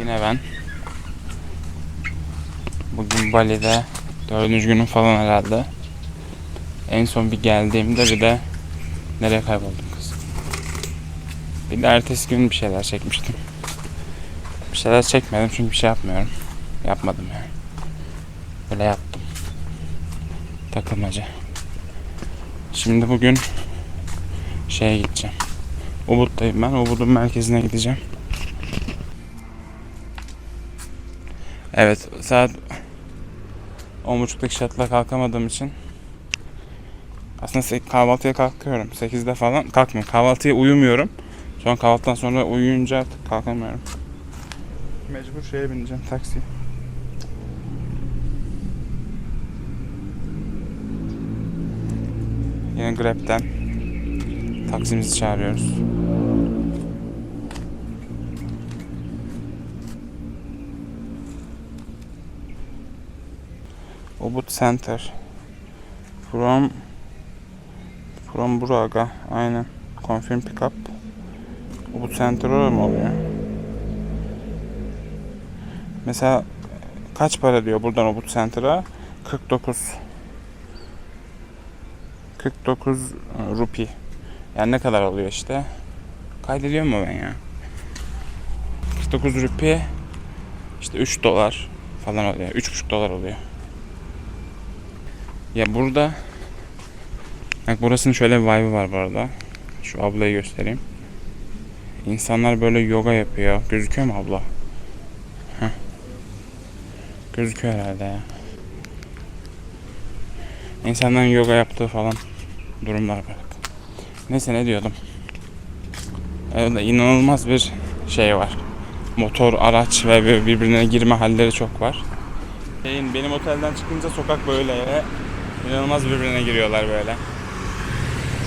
Yine ben. Bugün Bali'de dördüncü günüm falan herhalde. En son bir geldiğimde bir de nereye kayboldum kız? Bir de ertesi gün bir şeyler çekmiştim. Bir şeyler çekmedim çünkü bir şey yapmıyorum. Yapmadım yani. Böyle yaptım. Takılmaca. Şimdi bugün şeye gideceğim. Ubud'dayım ben. Ubud'un merkezine gideceğim. Evet saat 10.30'daki şatla kalkamadığım için aslında kahvaltıya kalkıyorum. 8'de falan kalkmıyorum. Kahvaltıya uyumuyorum. Sonra kahvaltıdan sonra uyuyunca artık kalkamıyorum. Mecbur şeye bineceğim taksi. Yine Grab'den taksimizi çağırıyoruz. Ubud Center. From From Buraga. Aynen. Confirm pickup. Ubud Center orada mı oluyor? Mesela kaç para diyor buradan Ubud Center'a? 49 49 rupi. Yani ne kadar oluyor işte? Kaydediyor mu ben ya? 49 rupi işte 3 dolar falan oluyor. 3,5 dolar oluyor. Ya burada Bak burasının şöyle bir vibe'ı var bu. Şu ablayı göstereyim. İnsanlar böyle yoga yapıyor. Gözüküyor mu abla? Heh. Gözüküyor herhalde ya. İnsanların yoga yaptığı falan durumlar var. Neyse ne diyordum. Öyle inanılmaz bir şey var. Motor, araç ve birbirine girme halleri çok var. Benim otelden çıkınca sokak böyle inanılmaz birbirine giriyorlar böyle.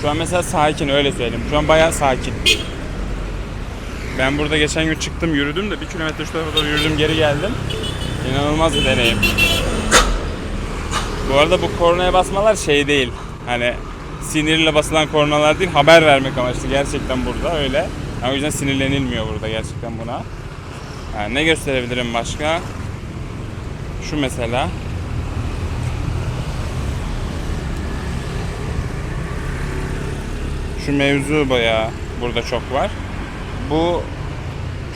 Şu an mesela sakin öyle söyleyeyim. Şu an bayağı sakin. Ben burada geçen gün çıktım yürüdüm de bir kilometre şu tarafa yürüdüm geri geldim. İnanılmaz bir deneyim. Bu arada bu kornaya basmalar şey değil. Hani sinirle basılan kornalar değil haber vermek amaçlı gerçekten burada öyle. Yani o yüzden sinirlenilmiyor burada gerçekten buna. Yani ne gösterebilirim başka? Şu mesela. Şu mevzu bayağı burada çok var. Bu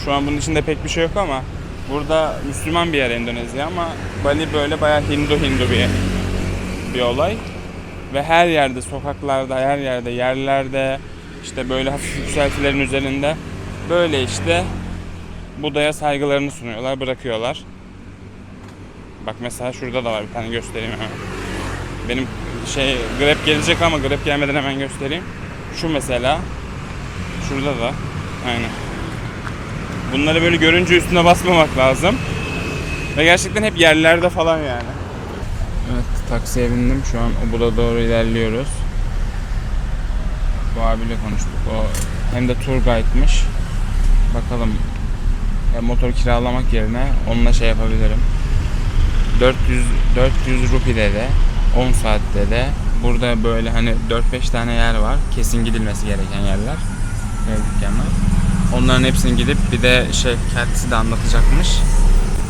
şu an bunun içinde pek bir şey yok ama burada Müslüman bir yer Endonezya ama Bali böyle bayağı Hindu Hindu bir bir olay. Ve her yerde, sokaklarda, her yerde, yerlerde işte böyle hafif yükseltilerin üzerinde böyle işte Buda'ya saygılarını sunuyorlar, bırakıyorlar. Bak mesela şurada da var bir tane göstereyim hemen. Benim şey Grab gelecek ama Grab gelmeden hemen göstereyim. Şu mesela. Şurada da. Aynen. Bunları böyle görünce üstüne basmamak lazım. Ve gerçekten hep yerlerde falan yani. Evet taksiye bindim. Şu an Ubud'a doğru ilerliyoruz. Bu abiyle konuştuk. O hem de tour guide'mış. Bakalım ya motor kiralamak yerine onunla şey yapabilirim. 400 400 rupi de 10 saatte de burada böyle hani 4-5 tane yer var. Kesin gidilmesi gereken yerler. Dükkanlar. Onların hepsini gidip bir de şey kendisi de anlatacakmış.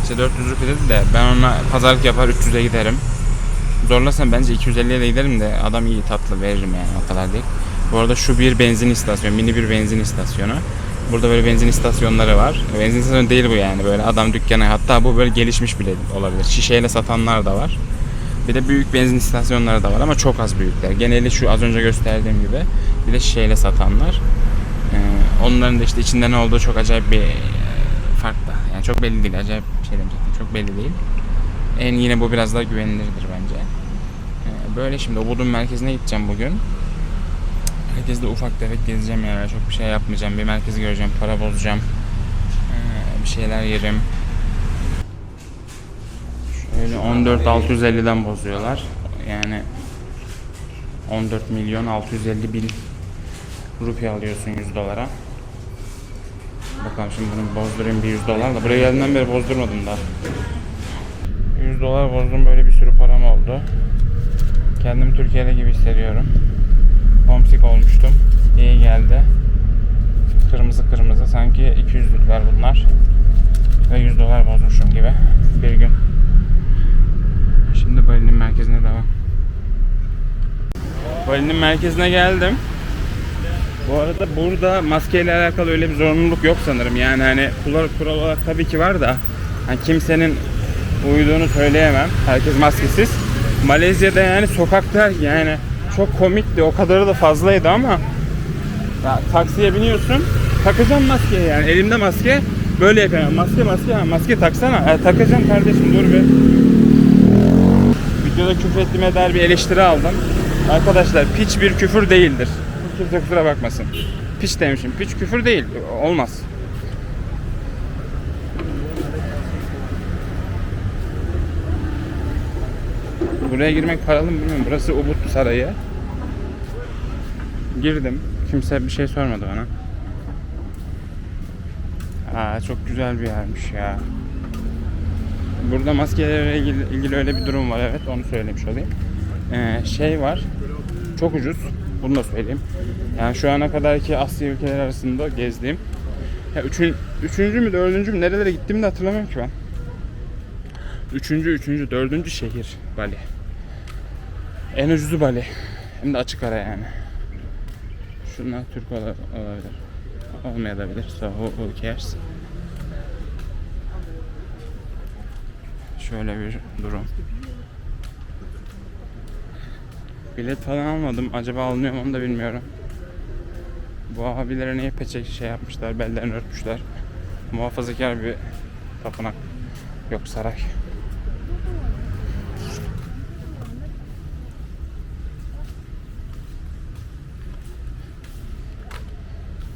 İşte 400 rupi dedi de ben ona pazarlık yapar 300'e giderim. Zorlasam bence 250'ye de giderim de adam iyi tatlı veririm yani o kadar değil. Bu arada şu bir benzin istasyonu, mini bir benzin istasyonu. Burada böyle benzin istasyonları var. Benzin istasyonu değil bu yani böyle adam dükkanı hatta bu böyle gelişmiş bile olabilir. Şişeyle satanlar da var. Bir de büyük benzin istasyonları da var ama çok az büyükler. Geneli şu az önce gösterdiğim gibi. Bir de şişeyle satanlar. Ee, onların da işte içinde ne olduğu çok acayip bir e, farklı. Yani çok belli değil. Acayip şey demeyecektim. Çok belli değil. En yine bu biraz daha güvenilirdir bence. Ee, böyle şimdi Ubud'un merkezine gideceğim bugün. Merkezde ufak tefek gezeceğim yani çok bir şey yapmayacağım. Bir merkezi göreceğim, para bozacağım. Ee, bir şeyler yerim. Şöyle 14 650'den bozuyorlar. Yani 14 milyon 650 bin rupi alıyorsun 100 dolara. Bakalım şimdi bunu bozdurayım bir 100 dolar da. Buraya geldiğimden beri bozdurmadım da. 100 dolar bozdum böyle bir sürü param oldu. Kendimi Türkiye'de gibi hissediyorum. Homesick olmuştum. İyi geldi. Kırmızı kırmızı sanki 200'lükler bunlar. Ve morar bozmuşum gibi bir gün. Şimdi Bali'nin merkezine devam. Bali'nin merkezine geldim. Bu arada burada maskeyle alakalı öyle bir zorunluluk yok sanırım. Yani hani kural, kural olarak tabii ki var da hani kimsenin uyduğunu söyleyemem. Herkes maskesiz. Malezya'da yani sokakta yani çok komikti. O kadarı da fazlaydı ama ya, taksiye biniyorsun takacağım maskeyi yani elimde maske böyle yapıyorum. Maske maske maske taksana. E, takacağım kardeşim dur bir. Videoda küfür ettiğime dair bir eleştiri aldım. Arkadaşlar piç bir küfür değildir. Kimse kusura bakmasın. Piç demişim. Piç küfür değil. Olmaz. Buraya girmek paralı mı bilmiyorum. Burası Ubud Sarayı. Girdim. Kimse bir şey sormadı bana. Aa, çok güzel bir yermiş ya. Burada maskelerle ilgili, ilgili öyle bir durum var evet onu söylemiş olayım. Ee, şey var çok ucuz bunu da söyleyeyim. Yani şu ana kadarki Asya ülkeleri arasında gezdiğim ya üçün, üçüncü mü dördüncü mü nerelere gittiğimi de hatırlamıyorum ki ben. Üçüncü, üçüncü, dördüncü şehir Bali. En ucuzu Bali. Hem de açık ara yani. Şunlar Türk ola- olabilir. Olmayabilir. So who cares? Şöyle bir durum. Bilet falan almadım. Acaba alınıyor mu onu da bilmiyorum. Bu abilere niye peçe şey yapmışlar, bellerini örtmüşler. Muhafazakar bir tapınak. Yok saray.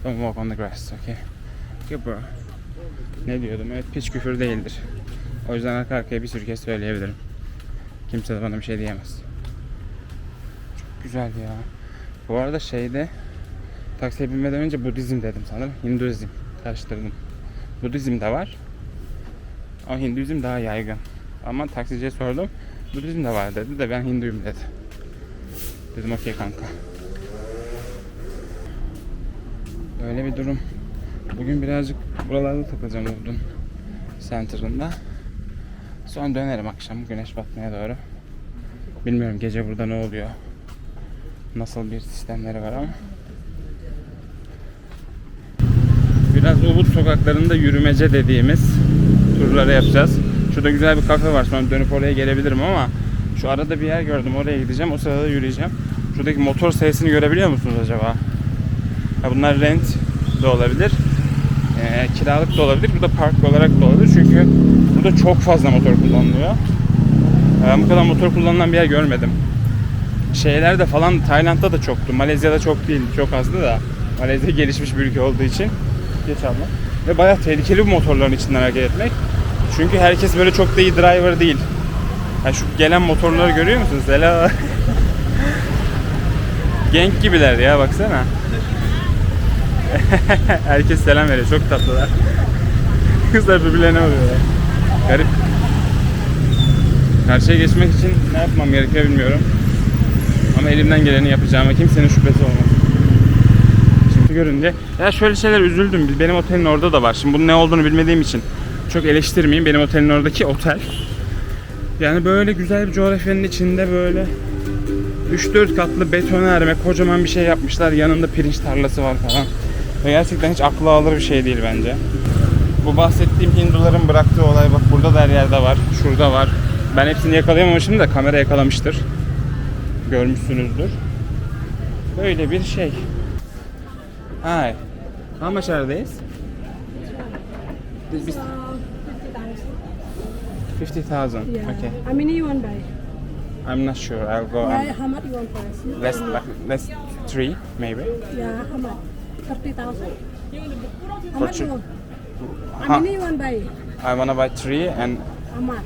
Don't walk on the grass, okay? Okay bro. Ne diyordum? Evet piç küfür değildir. O yüzden arka arkaya bir sürü kez söyleyebilirim. Kimse de bana bir şey diyemez. Çok güzel ya. Bu arada şeyde taksiye binmeden önce Budizm dedim sanırım. Hinduizm karıştırdım. Budizm de var. Ama Hinduizm daha yaygın. Ama taksiciye sordum. Budizm de var dedi de ben Hinduyum dedi. Dedim okey kanka. Öyle bir durum. Bugün birazcık buralarda takılacağım Ubud'un center'ında. Sonra dönerim akşam güneş batmaya doğru. Bilmiyorum gece burada ne oluyor. Nasıl bir sistemleri var ama. Biraz Ubud sokaklarında yürümece dediğimiz turları yapacağız. Şurada güzel bir kafe var. Sonra dönüp oraya gelebilirim ama şu arada bir yer gördüm. Oraya gideceğim. O sırada yürüyeceğim. Şuradaki motor sayısını görebiliyor musunuz acaba? Ha, bunlar rent de olabilir. Ee, kiralık da olabilir. Bu da park olarak da olabilir. Çünkü burada çok fazla motor kullanılıyor. Ben bu kadar motor kullanılan bir yer görmedim. Şeylerde falan Tayland'da da çoktu. Malezya'da çok değil, çok azdı da. Malezya gelişmiş bir ülke olduğu için. Geç abla. Ve bayağı tehlikeli bu motorların içinden hareket etmek. Çünkü herkes böyle çok da iyi driver değil. Yani şu gelen motorları görüyor musunuz? Helal. Genk gibiler ya baksana. Herkes selam veriyor. Çok tatlılar. Kızlar birbirlerine vuruyorlar. Garip. Karşıya geçmek için ne yapmam gerekiyor bilmiyorum. Ama elimden geleni yapacağıma kimsenin şüphesi olmaz. Şimdi görünce ya şöyle şeyler üzüldüm. Benim otelin orada da var. Şimdi bunun ne olduğunu bilmediğim için çok eleştirmeyeyim. Benim otelin oradaki otel. Yani böyle güzel bir coğrafyanın içinde böyle 3-4 katlı betonarme kocaman bir şey yapmışlar. Yanında pirinç tarlası var falan. Ve gerçekten hiç akla alır bir şey değil bence. Bu bahsettiğim Hinduların bıraktığı olay bak burada da her yerde var. Şurada var. Ben hepsini yakalayamamışım da kamera yakalamıştır. Görmüşsünüzdür. Böyle bir şey. Hi. How much are these? This is Uh, 50,000. yeah. Okay. How many you want buy? I'm not sure. I'll go. Yeah, how much you want price? less, less three, maybe. Yeah, how much? Thirty thousand. How For much you want? How many you want buy? I wanna buy three and How much?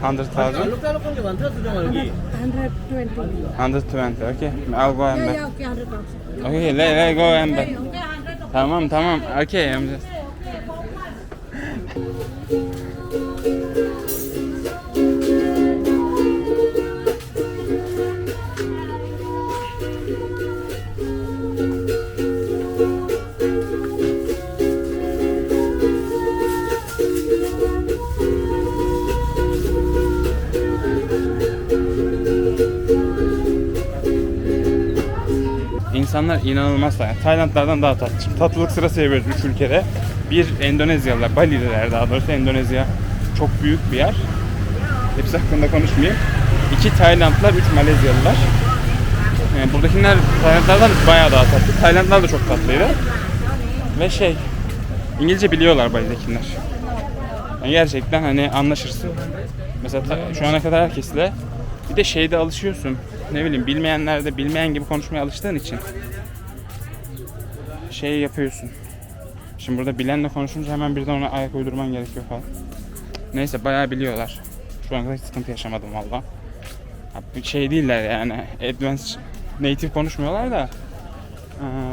hundred thousand. Hundred twenty. Hundred twenty. Okay. I'll go and buy. yeah, okay, hundred thousand. Okay, let, let go and buy. Okay, hundred. Tamam tamam. Okay, I'm just. İnanılmaz yani Taylandlardan daha tatlı. Tatlılık sırası yapıyoruz üç ülkede. Bir Endonezyalılar, Bali'deler daha doğrusu Endonezya çok büyük bir yer. Hepsi hakkında konuşmayayım. İki Taylandlılar, üç Malezyalılar. Yani buradakiler Taylandlardan bayağı daha tatlı. Taylandlar da çok tatlıydı. Ve şey, İngilizce biliyorlar Bali'dekiler. Yani gerçekten hani anlaşırsın. Mesela şu ana kadar herkesle bir de şeyde alışıyorsun. Ne bileyim bilmeyenler de bilmeyen gibi konuşmaya alıştığın için şey yapıyorsun. Şimdi burada bilenle konuşunca hemen birden ona ayak uydurman gerekiyor falan. Neyse bayağı biliyorlar. Şu ana kadar hiç sıkıntı yaşamadım valla. Şey değiller yani advanced native konuşmuyorlar da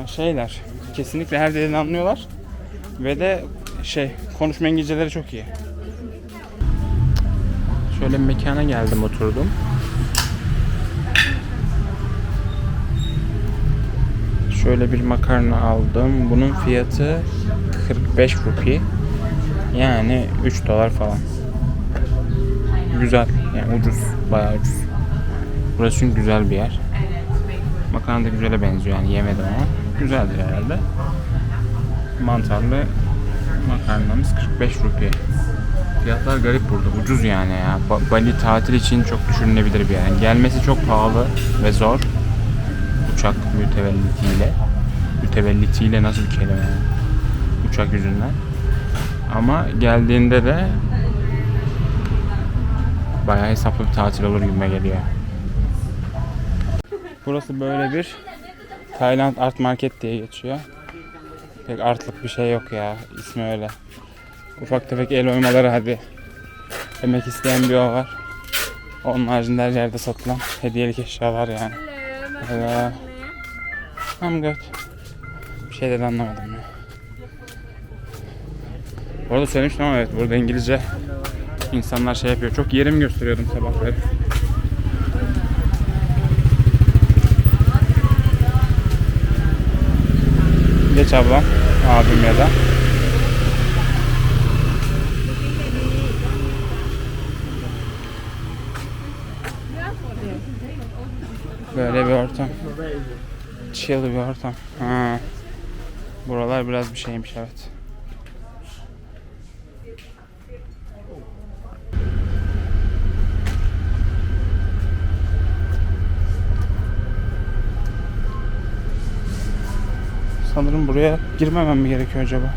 şeyler kesinlikle her dediğini anlıyorlar ve de şey konuşma İngilizceleri çok iyi. Şöyle bir mekana geldim oturdum. Şöyle bir makarna aldım. Bunun fiyatı 45 rupi. Yani 3 dolar falan. Güzel. Yani ucuz. Bayağı ucuz. Burası çünkü güzel bir yer. Makarna da güzele benziyor yani yemedim ama. Güzeldir herhalde. Mantarlı makarnamız 45 rupi. Fiyatlar garip burada. Ucuz yani ya. Ba- Bali tatil için çok düşünülebilir bir yer. Yani gelmesi çok pahalı ve zor. Uçak mütevellitiyle. Mütevellitiyle nasıl bir kelime ya? Uçak yüzünden. Ama geldiğinde de bayağı hesaplı bir tatil olur gibime geliyor. Burası böyle bir Tayland Art Market diye geçiyor. Pek artlık bir şey yok ya. İsmi öyle. Ufak tefek el oymaları hadi. Demek isteyen bir o var. Onun haricinde her yerde satılan hediyelik eşyalar yani. Hello. I'm good. Bir şeyden anlamadım ya. Bu arada söylemiştim ama evet burada İngilizce insanlar şey yapıyor. Çok yerimi gösteriyordum sabahları. Geç ablam, abim ya da. Böyle bir ortam. Chill bir ortam. Ha. Buralar biraz bir şeymiş evet. Sanırım buraya girmemem mi gerekiyor acaba?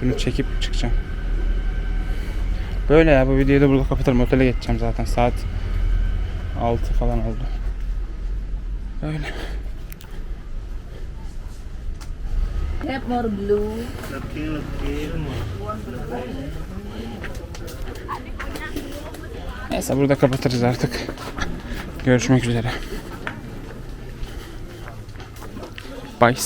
Şunu çekip çıkacağım. Böyle ya bu videoyu da burada kapatırım. Otele geçeceğim zaten. Saat 6 falan oldu. Öyle. Have more blue. Neyse burada kapatırız artık. Görüşmek üzere. Bye.